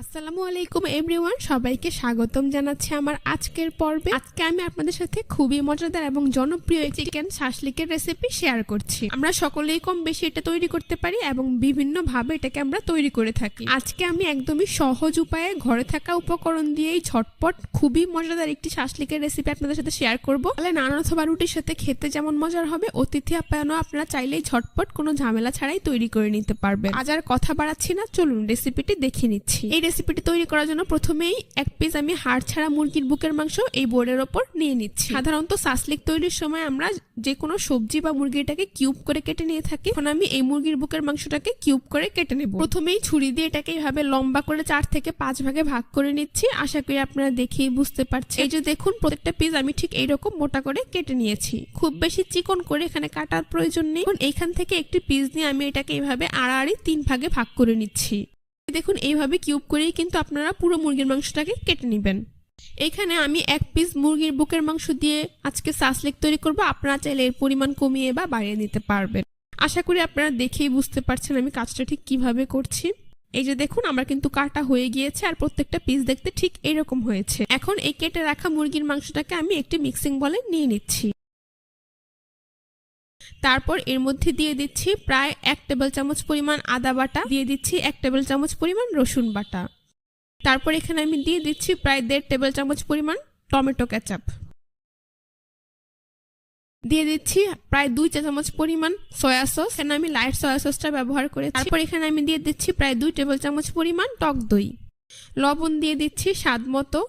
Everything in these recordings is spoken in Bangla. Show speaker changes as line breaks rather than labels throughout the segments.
আসসালামু আলাইকুম এভরিওয়ান, সবাইকে স্বাগতম জানাচ্ছি আমার আজকের পর্বে। আজকে আমি আপনাদের সাথে খুবই মজাদার এবং জনপ্রিয় চিকেন শাসলিকের রেসিপি শেয়ার করছি। আমরা সকলেই কম বেশি এটা তৈরি করতে পারি এবং বিভিন্ন ভাবে এটাকে আমরা তৈরি করে থাকি। আজকে আমি একদমই সহজ উপায়ে ঘরে থাকা উপকরণ দিয়েই ঝটপট খুবই মজাদার একটি শাসলিকের রেসিপি আপনাদের সাথে শেয়ার করব। তাহলে নান অথবা রুটির সাথে খেতে যেমন মজার হবে, অতিথি আপ্যায়নও আপনারা চাইলেই ঝটপট কোনো ঝামেলা ছাড়াই তৈরি করে নিতে পারবেন। আজ আর কথা বাড়াচ্ছি না, চলুন রেসিপিটি দেখে নিচ্ছি। এই রেসিপিটি তৈরি করার জন্য প্রথমেই এক পিস আমি হাড় ছাড়া মুরগির বুকের মাংস এই বোর্ডের ওপর নিয়ে নিচ্ছি। সাধারণত সাসলিক তৈরির সময় আমরা যে কোনো সবজি বা মুরগিটাকে কিউব করে কেটে নিয়ে থাকি। এখন আমি এই মুরগির বুকের মাংসটাকে কিউব করে কেটে নেব। প্রথমেই ছুরি দিয়ে এটাকে এইভাবে লম্বা করে চার থেকে পাঁচ ভাগে ভাগ করে নিচ্ছি। আশা করি আপনারা দেখেই বুঝতে পারছেন। এই যে দেখুন, প্রত্যেকটা পিস আমি ঠিক এইরকম মোটা করে কেটে নিয়েছি। খুব বেশি চিকন করে এখানে কাটার প্রয়োজন নেই। এইখান থেকে একটি পিস নিয়ে আমি এটাকে এইভাবে আড়াআড়ি তিন ভাগে ভাগ করে নিচ্ছি। দেখুন, এইভাবে কিউব করেই কিন্তু আপনারা পুরো মুরগির মাংসটাকে কেটে নেবেন। এখানে আমি এক পিস মুরগির বুকের মাংস দিয়ে আজকে সাসলেক তৈরি করব। আপনারা চাইলে এর পরিমাণ কমিয়ে বা বাড়িয়ে নিতে পারবেন। আশা করি আপনারা দেখেই বুঝতে পারছেন আমি কাজটা ঠিক কীভাবে করছি। এই যে দেখুন, আমার কিন্তু কাটা হয়ে গিয়েছে আর প্রত্যেকটা পিস দেখতে ঠিক এরকম হয়েছে। এখন এই কেটে রাখা মুরগির মাংসটাকে আমি একটি মিক্সিং বলে নিয়ে নিচ্ছি। তারপর এর মধ্যে দিয়ে দিচ্ছি প্রায় এক টেবিল চামচ পরিমাণ আদা বাটা, দিয়ে দিচ্ছি এক টেবিল চামচ পরিমাণ রসুন বাটা। তারপর এখানে আমি দিয়ে দিচ্ছি প্রায় দেড় টেবিল চামচ পরিমাণ টমেটো কেচাপ। দিয়ে দিচ্ছি প্রায় দুই চা চামচ পরিমাণ সয়া সস। এখানে আমি লাইট সয়া সসটা ব্যবহার করে তারপর এখানে আমি দিয়ে দিচ্ছি প্রায় দুই টেবিল চামচ পরিমাণ টক দই। লবণ দিয়ে দিচ্ছি স্বাদ মতো।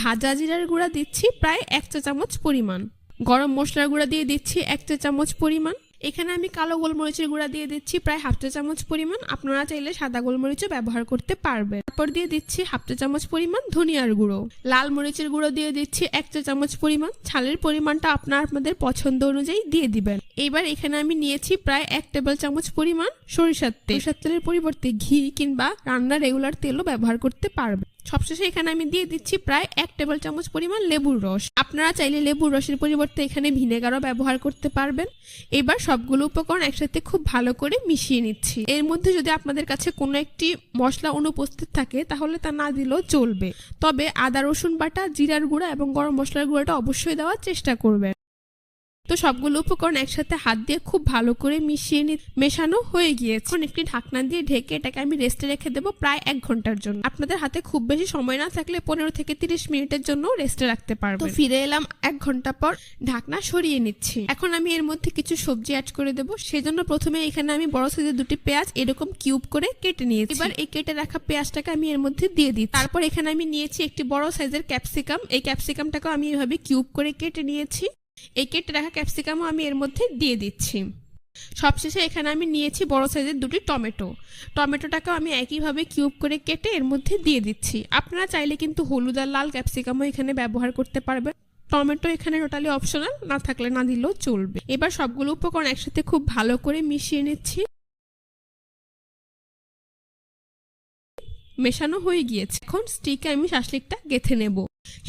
ভাজা জিরার গুঁড়া দিচ্ছি প্রায় এক চা চামচ পরিমাণ। গরম মশলার গুঁড়া দিয়ে দিচ্ছি এক চা চামচ পরিমাণ। এখানে আমি কালো গোলমরিচের গুঁড়া দিয়ে দিচ্ছি প্রায় হাফ চা চামচ পরিমাণ। আপনারা চাইলে সাদা গোলমরিচও ব্যবহার করতে পারবেন। তারপর দিয়ে দিচ্ছি হাফ চা চামচ পরিমাণ ধনিয়ার গুঁড়ো। লাল মরিচের গুঁড়ো দিয়ে দিচ্ছি এক চা চামচ পরিমাণ। ছালের পরিমাণটা আপনার আপনাদের পছন্দ অনুযায়ী দিয়ে দিবেন। এবার এখানে আমি নিয়েছি প্রায় এক টেবিল চামচ পরিমাণ সরিষার তেল। সরিষার তেলের পরিবর্তে ঘি কিংবা রান্নার রেগুলার তেলও ব্যবহার করতে পারবেন। সবশেষে এখানে আমি দিয়ে দিচ্ছি প্রায় এক টেবিল চামচ পরিমাণ লেবুর রস। আপনারা চাইলে লেবুর রসের পরিবর্তে এখানে ভিনেগারও ব্যবহার করতে পারবেন। এবার সবগুলো উপকরণ একসাথে খুব ভালো করে মিশিয়ে নিচ্ছি। এর মধ্যে যদি আপনাদের কাছে কোনো একটি মশলা অনুপস্থিত থাকে, তাহলে তা না দিলেও চলবে। তবে আদা, রসুন বাটা, জিরার গুঁড়া এবং গরম মশলার গুঁড়াটা অবশ্যই দেওয়ার চেষ্টা করবেন। তো সবগুলো উপকরণ একসাথে হাত দিয়ে খুব ভালো করে মিশিয়ে নি মেশানো হয়ে গিয়েছে। এখন একটি ঢাকনা দিয়ে ঢেকে এটাকে আমি রেস্টে রেখে দেবো প্রায় এক ঘণ্টার জন্য। আপনাদের হাতে খুব বেশি সময় না থাকলে পনেরো থেকে তিরিশ মিনিটের জন্য রেস্টে রাখতে পারব ফিরে এলাম এক ঘণ্টা পর। ঢাকনা সরিয়ে নিচ্ছি। এখন আমি এর মধ্যে কিছু সবজি অ্যাড করে দেবো। সেজন্য প্রথমে এখানে আমি বড় সাইজের দুটি পেঁয়াজ এরকম কিউব করে কেটে নিয়েছি। এবার এই কেটে রাখা পেঁয়াজটাকে আমি এর মধ্যে দিয়ে দিই তারপর এখানে আমি নিয়েছি একটি বড় সাইজের ক্যাপসিকাম এই ক্যাপসিকামটাকেও আমি এভাবে কিউব করে কেটে নিয়েছি। এই কেটে রাখা ক্যাপসিকামও আমি এর মধ্যে দিয়ে দিচ্ছি। সবশেষে এখানে আমি নিয়েছি বড় সাইজের দুটি টমেটো। টমেটোটাকেও আমি একইভাবে কিউব করে কেটে এর মধ্যে দিয়ে দিচ্ছি। আপনারা চাইলে কিন্তু হলুদ আর লাল ক্যাপসিকামও এখানে ব্যবহার করতে পারবেন। টমেটো এখানে টোটালি অপশনাল, না থাকলে না দিলেও চলবে। এবার সবগুলো উপকরণ একসাথে খুব ভালো করে মিশিয়ে নিচ্ছি। মেশানো হয়ে গিয়েছে। এখন স্টিকে আমি শাসলিকটা গেথে নেব।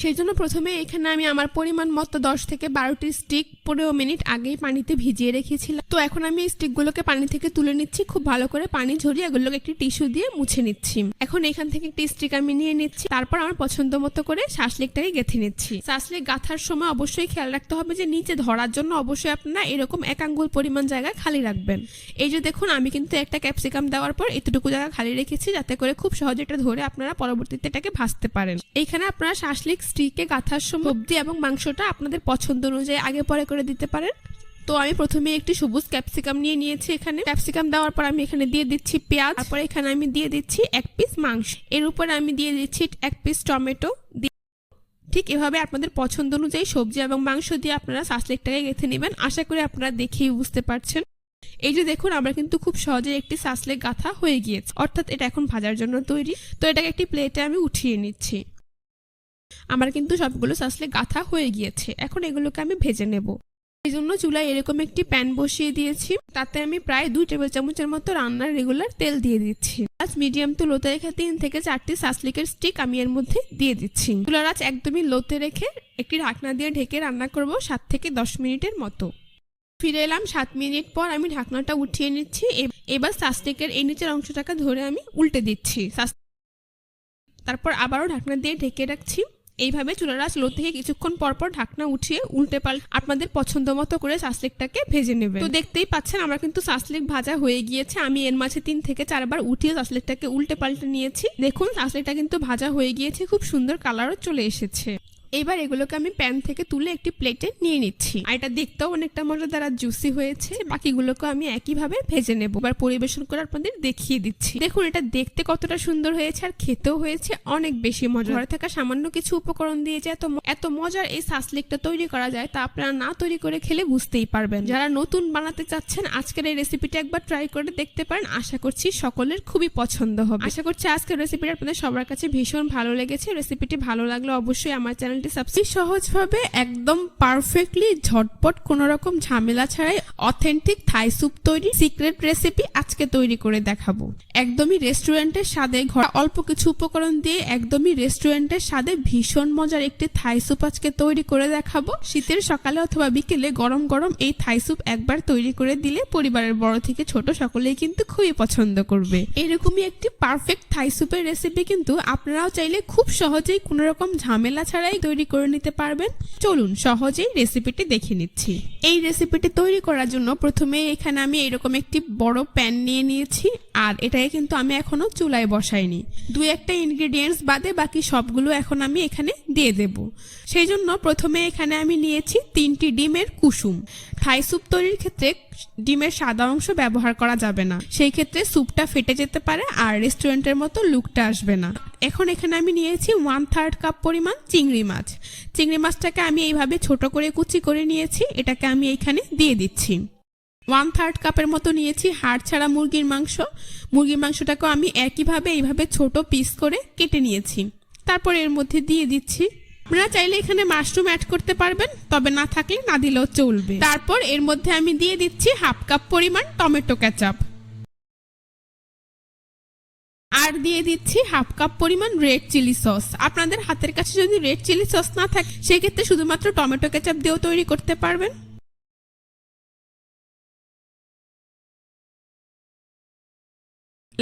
সেই জন্য প্রথমে এখানে আমি আমার পরিমাণ মতো দশ থেকে বারোটি স্টিক পনেরো মিনিট আগেই পানিতে ভিজিয়ে রেখেছিলাম। তো এখন আমি এই স্টিকগুলোকে পানি থেকে তুলে নিচ্ছি, খুব ভালো করে পানি ঝরিয়ে এগুলোকে একটি টিস্যু দিয়ে মুছে নিচ্ছি। এখন এখান থেকে একটি স্টিক আমি নিয়ে নিচ্ছি, তারপর আমার পছন্দ মতো করে শাসলিকটাকে গেঁথে নিচ্ছি। শাসলিক গাঁথার সময় অবশ্যই খেয়াল রাখতে হবে যে নিচে ধরার জন্য অবশ্যই আপনারা এরকম এক আঙ্গুল পরিমাণ জায়গা খালি রাখবেন। এই যে দেখুন, আমি কিন্তু একটা ক্যাপসিকাম দেওয়ার পর এতটুকু জায়গা খালি রেখেছি, যাতে করে খুব সহজে এটা ধরে আপনারা পরবর্তীতে এটাকে ভাজতে পারেন। এইখানে আপনারা শাসলিক স্টিকে গাঁথার সময় সবজি এবং মাংসটা আপনাদের পছন্দ অনুযায়ী আগে পরে করে দিতে পারেন। তো আমি প্রথমে একটি সবুজ ক্যাপসিকাম নিয়ে নিয়েছি এখানে। ক্যাপসিকাম দেওয়ার পর আমি এখানে দিয়ে দিচ্ছি পেঁয়াজ। তারপরে এখানে আমি দিয়ে দিচ্ছি এক পিস মাংস। এর উপরে আমি দিয়ে দিচ্ছি এক পিস টমেটো। ঠিক এভাবে আপনাদের পছন্দ অনুযায়ী সবজি এবং মাংস দিয়ে আপনারা সাসলেকটাকে গেঁথে নেবেন। আশা করি আপনারা দেখেই বুঝতে পারছেন। এই যে দেখুন, আমরা কিন্তু খুব সহজে একটি সাসলেক গাঁথা হয়ে গিয়েছে। অর্থাৎ এটা এখন ভাজার জন্য তৈরি। তো এটাকে একটি প্লেটে আমি উঠিয়ে নিচ্ছি। আমার কিন্তু সবগুলো সাসলে গাঁথা হয়ে গিয়েছে। এখন এগুলোকে আমি ভেজে নেব। এই জন্য চুলায় এরকম একটি প্যান বসিয়ে দিয়েছি। তাতে আমি প্রায় দুই টেবিল চামচের মতো রান্নার রেগুলার তেল দিয়ে দিচ্ছি। আজ মিডিয়াম তো লোতে রেখে তিন থেকে চারটি সাসলিকের স্টিক আমি এর মধ্যে দিয়ে দিচ্ছি। চুলার আজ একদমই লোতে রেখে একটি ঢাকনা দিয়ে ঢেকে রান্না করব সাত থেকে দশ মিনিটের মতো। ফিরে এলাম সাত মিনিট পর আমি ঢাকনাটা উঠিয়ে নিচ্ছি। এবার সাসলিকের এই নিচের অংশটাকে ধরে আমি উল্টে দিচ্ছি। তারপর আবারও ঢাকনা দিয়ে ঢেকে রাখছি। এইভাবে চুলার আঁচ লো থেকে কিছুক্ষণ পরপর পর ঢাকনা উঠিয়ে উল্টে পাল আপনাদের পছন্দ মতো করে সাসলিকটাকে ভেজে নেবে তো দেখতেই পাচ্ছেন, আমরা কিন্তু সাসলিক ভাজা হয়ে গিয়েছে। আমি এর মাঝে তিন থেকে চারবার উঠিয়ে সাসলিকটাকে উল্টে পাল্টে নিয়েছি। দেখুন সাসলিকটা কিন্তু ভাজা হয়ে গিয়েছে, খুব সুন্দর কালারও চলে এসেছে। এবার এগুলোকে আমি প্যান থেকে তুলে একটি প্লেটে নিয়ে নিচ্ছি। আর এটা দেখতেও অনেকটা মজাদার আর জুসি হয়েছে। বাকিগুলোকে আমি একইভাবে ভেজে নেব। এবার পরিবেশন করে আপনাদের দেখিয়ে দিচ্ছি। দেখুন, এটা দেখতে কতটা সুন্দর হয়েছে আর খেতেও হয়েছে অনেক বেশি মজা ঘরে থাকা সামান্য কিছু উপকরণ দিয়ে যে এত এত মজার এই সাসলিকটা তৈরি করা যায় তা আপনারা না তৈরি করে খেলে বুঝতেই পারবেন। যারা নতুন বানাতে চাচ্ছেন, আজকের এই রেসিপিটা একবার ট্রাই করে দেখতে পারেন। আশা করছি সকলের খুবই পছন্দ হবে। আশা করছি আজকের রেসিপিটা আপনাদের সবার কাছে ভীষণ ভালো লেগেছে। রেসিপিটি ভালো লাগলে অবশ্যই আমার চ্যানেলটি সাবস্ক্রাইব সহজভাবে একদম পারফেক্টলি ঝটপট কোনো রকম ঝামেলা ছাড়াই অথেন্টিক থাই স্যুপ তৈরি সিক্রেট রেসিপি আজকে তৈরি করে দেখাবো। একদমই রেস্টুরেন্টের স্বাদে ঘর অল্প কিছু উপকরণ দিয়ে একদমই রেস্টুরেন্টের স্বাদে ভীষণ মজার একটি থাই স্যুপ আজকে তৈরি করে দেখাবো। শীতের সকালে অথবা বিকেলে গরম গরম এই থাই স্যুপ একবার তৈরি করে দিলে পরিবারের বড় থেকে ছোট সকলেই কিন্তু খুবই পছন্দ করবে। এরকমই একটি পারফেক্ট থাই স্যুপের রেসিপি কিন্তু আপনারাও চাইলে খুব সহজেই কোনো রকম ঝামেলা ছাড়াই তৈরি করে নিতে পারবেন। চলুন সহজেই রেসিপিটি দেখে নিচ্ছি। এই রেসিপিটি তৈরি করার জন্য প্রথমে এখানে আমি এরকম একটি বড় প্যান নিয়ে নিয়েছি। আর এটাকে কিন্তু আমি এখনও চুলায় বসাইনি। দুই একটা ইনগ্রিডিয়েন্টস বাদে বাকি সবগুলো এখন আমি এখানে দিয়ে দেব। সেই জন্য প্রথমে এখানে আমি নিয়েছি তিনটি ডিমের কুসুম। থাই স্যুপ তৈরির ক্ষেত্রে ডিমের সাদা অংশ ব্যবহার করা যাবে না। সেই ক্ষেত্রে স্যুপটা ফেটে যেতে পারে আর রেস্টুরেন্টের মতো লুকটা আসবে না। এখন এখানে আমি নিয়েছি ওয়ান থার্ড কাপ পরিমাণ চিংড়ি মাছ। চিংড়ি মাছটাকে আমি এইভাবে ছোট করে কুচি করে নিয়েছি, এটাকে আমি এইখানে দিয়ে দিচ্ছি। ওয়ান থার্ড কাপের মতো নিয়েছি হাড় ছাড়া মুরগির মাংস। মুরগির মাংসটাকেও আমি একইভাবে এইভাবে ছোট পিস করে কেটে নিয়েছি। তারপর এর মধ্যে দিয়ে দিচ্ছি আপনারা চাইলে এখানে মাশরুম অ্যাড করতে পারবেন, তবে না থাকলে না দিলেও চলবে। তারপর এর মধ্যে আমি দিয়ে দিচ্ছি হাফ কাপ পরিমাণ টমেটো ক্যাচাপ আর দিয়ে দিচ্ছি হাফ কাপ পরিমাণ রেড চিলি সস আপনাদের হাতের কাছে যদি রেড চিলি সস না থাকে, সেক্ষেত্রে শুধুমাত্র টমেটো কেচাপ দিয়েও তৈরি করতে পারবেন।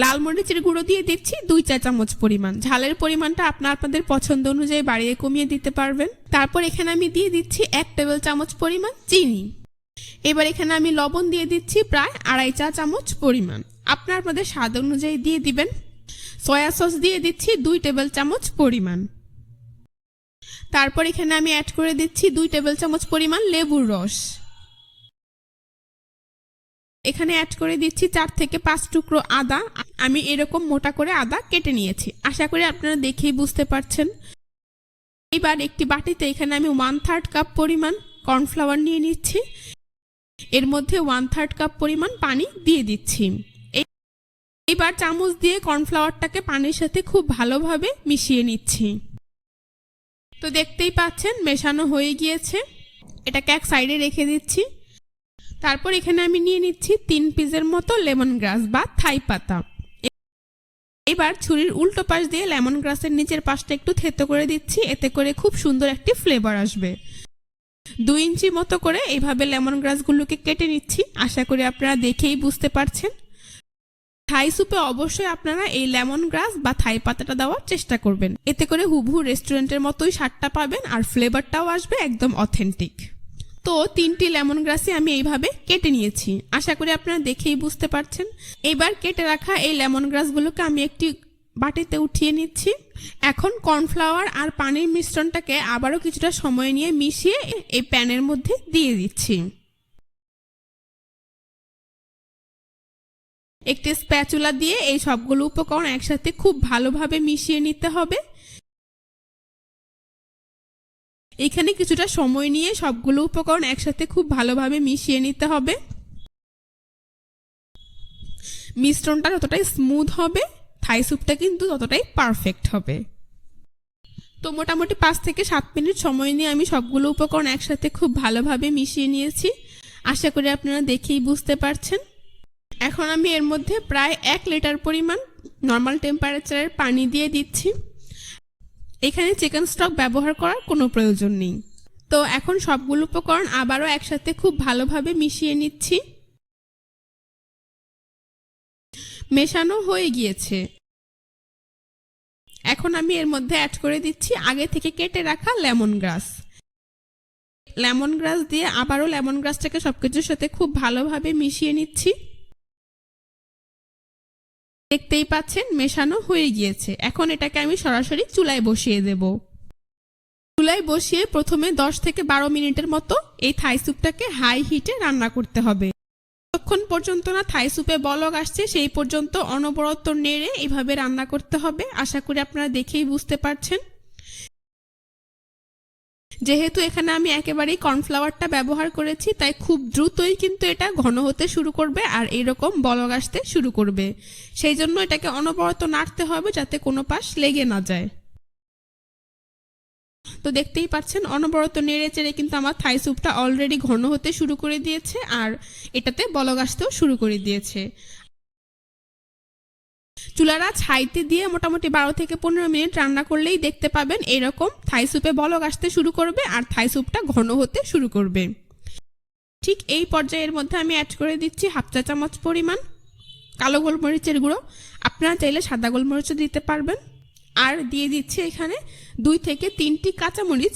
লাল মরিচের গুঁড়ো দিয়ে দিচ্ছি দুই চা চামচ পরিমাণ। ঝালের পরিমাণটা আপনার আপনাদের পছন্দ অনুযায়ী বাড়িয়ে কমিয়ে দিতে পারবেন। তারপর এখানে আমি দিয়ে দিচ্ছি এক টেবিল চামচ পরিমাণ চিনি। এবার এখানে আমি লবণ দিয়ে দিচ্ছি প্রায় আড়াই চা চামচ পরিমাণ। আপনার আপনাদের স্বাদ অনুযায়ী দিয়ে দিবেন। সয়া সস দিয়ে দিচ্ছি দুই টেবিল চামচ পরিমাণ। তারপর এখানে আমি অ্যাড করে দিচ্ছি দুই টেবিল চামচ পরিমাণ লেবুর রস। এখানে অ্যাড করে দিচ্ছি চার থেকে পাঁচ টুকরো আদা। আমি এরকম মোটা করে আদা কেটে নিয়েছি। আশা করি আপনারা দেখেই বুঝতে পারছেন। এবার একটি বাটিতে এখানে আমি ওয়ান থার্ড কাপ পরিমাণ কর্নফ্লাওয়ার নিয়ে নিচ্ছি। এর মধ্যে ওয়ান থার্ড কাপ পরিমাণ পানি দিয়ে দিচ্ছি। এবার চামচ দিয়ে কর্নফ্লাওয়ারটাকে পানির সাথে খুব ভালোভাবে মিশিয়ে নিচ্ছি। তো দেখতেই পাচ্ছেন, মেশানো হয়ে গিয়েছে। এটাকে এক সাইডে রেখে দিচ্ছি। তারপর এখানে আমি নিয়ে নিচ্ছি তিন পিসের মতো লেমন গ্রাস বা থাই পাতা। এবার ছুরির উল্টো পাশ দিয়ে লেমন গ্রাসের নিচের পাশটা একটু থেতো করে দিচ্ছি, এতে করে খুব সুন্দর একটি ফ্লেভার আসবে। দুই ইঞ্চি মতো করে এইভাবে লেমন গ্রাসগুলোকে কেটে নিচ্ছি, আশা করি আপনারা দেখেই বুঝতে পারছেন। থাই স্যুপে অবশ্যই আপনারা এই লেমন গ্রাস বা থাই পাতাটা দেওয়ার চেষ্টা করবেন। এতে করে হুবহু রেস্টুরেন্টের মতোই স্বাদটা পাবেন আর ফ্লেভারটাও আসবে একদম অথেন্টিক। তো তিনটি লেমন গ্রাসই আমি এইভাবে কেটে নিয়েছি। আশা করি আপনারা দেখেই বুঝতে পারছেন। এবার কেটে রাখা এই লেমন গ্রাসগুলোকে আমি একটি বাটিতে উঠিয়ে নিচ্ছি। এখন কর্নফ্লাওয়ার আর পানির মিশ্রণটাকে আবারও কিছুটা সময় নিয়ে মিশিয়ে এই প্যানের মধ্যে দিয়ে দিচ্ছি। একটি স্প্যাচুলা দিয়ে এই সবগুলো উপকরণ একসাথে খুব ভালোভাবে মিশিয়ে নিতে হবে। এখানে কিছুটা সময় নিয়ে সবগুলো উপকরণ একসাথে খুব ভালোভাবে মিশিয়ে নিতে হবে। মিশ্রণটা যতটাই স্মুথ হবে থাই স্যুপটা কিন্তু ততটাই পারফেক্ট হবে। তো মোটামুটি পাঁচ থেকে সাত মিনিট সময় নিয়ে আমি সবগুলো উপকরণ একসাথে খুব ভালোভাবে মিশিয়ে নিয়েছি। আশা করি আপনারা দেখেই বুঝতে পারছেন। এখন আমি এর মধ্যে প্রায় এক লিটার পরিমাণ নর্মাল টেম্পারেচারের পানি দিয়ে দিচ্ছি। এখানে চিকেন স্টক ব্যবহার করার কোনো প্রয়োজন নেই। তো এখন সবগুলো উপকরণ আবারও একসাথে খুব ভালোভাবে মিশিয়ে নিচ্ছি। মেশানো হয়ে গিয়েছে। এখন আমি এর মধ্যে অ্যাড করে দিচ্ছি আগে থেকে কেটে রাখা লেমন গ্রাস লেমন গ্রাস দিয়ে আবারও লেমন গ্রাসটাকে সবকিছুর সাথে খুব ভালোভাবে মিশিয়ে নিচ্ছি। দেখতেই পাচ্ছেন, মেশানো হয়ে গিয়েছে। এখন এটাকে আমি সরাসরি চুলায় বসিয়ে দেব। চুলায় বসিয়ে প্রথমে 10 থেকে বারো মিনিটের মতো এই থাই স্যুপটাকে হাই হিটে রান্না করতে হবে। যতক্ষণ পর্যন্ত না থাই স্যুপে বলক আসছে, সেই পর্যন্ত অনবরত নেড়ে এভাবে রান্না করতে হবে। আশা করি আপনারা দেখেই বুঝতে পারছেন। যেহেতু এখানে আমি একেবারেই কর্নফ্লাওয়ারটা ব্যবহার করেছি, তাই খুব দ্রুতই কিন্তু এটা ঘন হতে শুরু করবে আর এরকম বলক আসতে শুরু করবে। সেই জন্য এটাকে অনবরত নাড়তে হবে যাতে কোনো পাশ লেগে না যায়। তো দেখতেই পাচ্ছেন, অনবরত নেড়ে চেড়ে কিন্তু আমার থাই স্যুপটা অলরেডি ঘন হতে শুরু করে দিয়েছে আর এটাতে বলক আসতেও শুরু করে দিয়েছে। চুলারা ছাইতে দিয়ে মোটামুটি বারো থেকে পনেরো মিনিট রান্না করলেই দেখতে পাবেন এরকম থাই স্যুপে বলক আসতে শুরু করবে আর থাই স্যুপটা ঘন হতে শুরু করবে। ঠিক এই পর্যায়ের মধ্যে আমি অ্যাড করে দিচ্ছি হাফ চা চামচ পরিমাণ কালো গোলমরিচের গুঁড়ো। আপনারা চাইলে সাদা গোলমরিচও দিতে পারবেন। আর দিয়ে দিচ্ছি এখানে দুই থেকে তিনটি কাঁচামরিচ।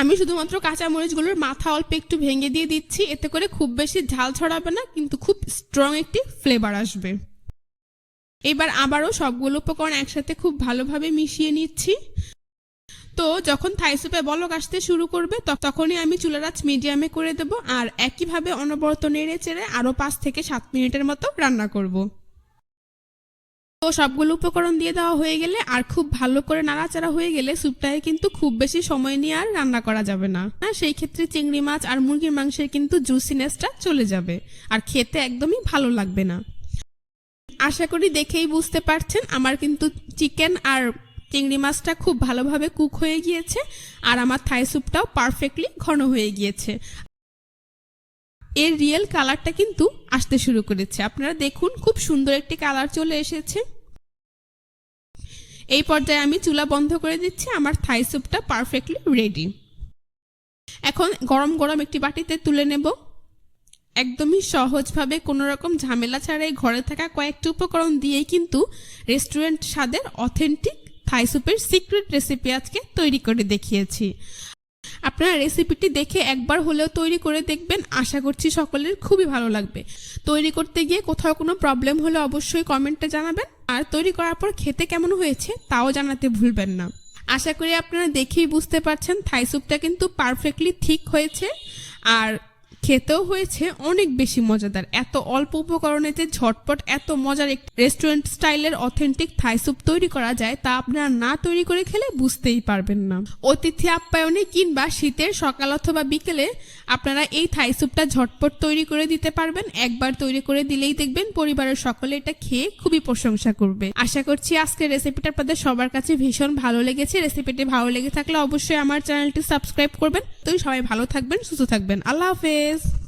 আমি শুধুমাত্র কাঁচামরিচগুলোর মাথা অল্প একটু ভেঙে দিয়ে দিচ্ছি, এতে করে খুব বেশি ঝাল ছড়াবে না, কিন্তু খুব স্ট্রং একটি ফ্লেভার আসবে। এবার আবারও সবগুলো উপকরণ একসাথে খুব ভালোভাবে মিশিয়ে নিচ্ছি। তো যখন থাই স্যুপে বলক আসতে শুরু করবে তখনই আমি চুলার আঁচ মিডিয়ামে করে দেব আর একইভাবে অনবরত নেড়ে চেড়ে আরও পাঁচ থেকে সাত মিনিটের মতো রান্না করব। তো সবগুলো উপকরণ দিয়ে দেওয়া হয়ে গেলে আর খুব ভালো করে নাড়াচাড়া হয়ে গেলে স্যুপটায় কিন্তু খুব বেশি সময় নিয়ে আর রান্না করা যাবে না। হ্যাঁ সেই ক্ষেত্রে চিংড়ি মাছ আর মুরগির মাংসের কিন্তু জুসিনেসটা চলে যাবে আর খেতে একদমই ভালো লাগবে না। আশা করি দেখেই বুঝতে পারছেন, আমার কিন্তু চিকেন আর চিংড়ি মাছটা খুব ভালোভাবে কুক হয়ে গিয়েছে আর আমার থাই স্যুপটাও পারফেক্টলি ঘন হয়ে গিয়েছে। এর রিয়েল কালারটা কিন্তু আসতে শুরু করেছে। আপনারা দেখুন, খুব সুন্দর একটি কালার চলে এসেছে। এই পর্যায়ে আমি চুলা বন্ধ করে দিচ্ছি, আমার থাই স্যুপটা পারফেক্টলি রেডি এখন গরম গরম একটি বাটিতে তুলে নেব। একদমই সহজভাবে কোনো রকম ঝামেলা ছাড়াই ঘরে থাকা কয়েকটি উপকরণ দিয়েই কিন্তু রেস্টুরেন্ট স্বাদের অথেন্টিক থাই স্যুপের সিক্রেট রেসিপি আজকে তৈরি করে দেখিয়েছি। আপনারা রেসিপিটি দেখে একবার হলেও তৈরি করে দেখবেন, আশা করছি সকলের খুবই ভালো লাগবে। তৈরি করতে গিয়ে কোথাও কোনো প্রবলেম হলে অবশ্যই কমেন্টে জানাবেন। আর তৈরি করার পর খেতে কেমন হয়েছে তাও জানাতে ভুলবেন না। আশা করি আপনারা দেখেই বুঝতে পারছেন, থাই স্যুপটা কিন্তু পারফেক্টলি ঠিক হয়েছে। আর খেতেও হয়েছে অনেক বেশি মজাদার। এত অল্প উপকরণে যে ঝটপট এত মজার একটি রেস্টুরেন্ট স্টাইলের অথেন্টিক থাই স্যুপ তৈরি করা যায় তা আপনারা না তৈরি করে খেলে বুঝতেই পারবেন না। অতিথি আপ্যায়নে কিংবা শীতের সকাল অথবা বিকেলে আপনারা এই থাই স্যুপটা ঝটপট তৈরি করে দিতে পারবেন। একবার তৈরি করে দিলেই দেখবেন পরিবারের সকলে এটা খেয়ে খুবই প্রশংসা করবে। আশা করছি আজকের রেসিপিটা আপনাদের সবার কাছে ভীষণ ভালো লেগেছে। রেসিপিটি ভালো লেগে থাকলে অবশ্যই আমার চ্যানেলটি সাবস্ক্রাইব করবেন। তো সবাই ভালো থাকবেন, সুস্থ থাকবেন। আল্লাহ হাফেজ। guys.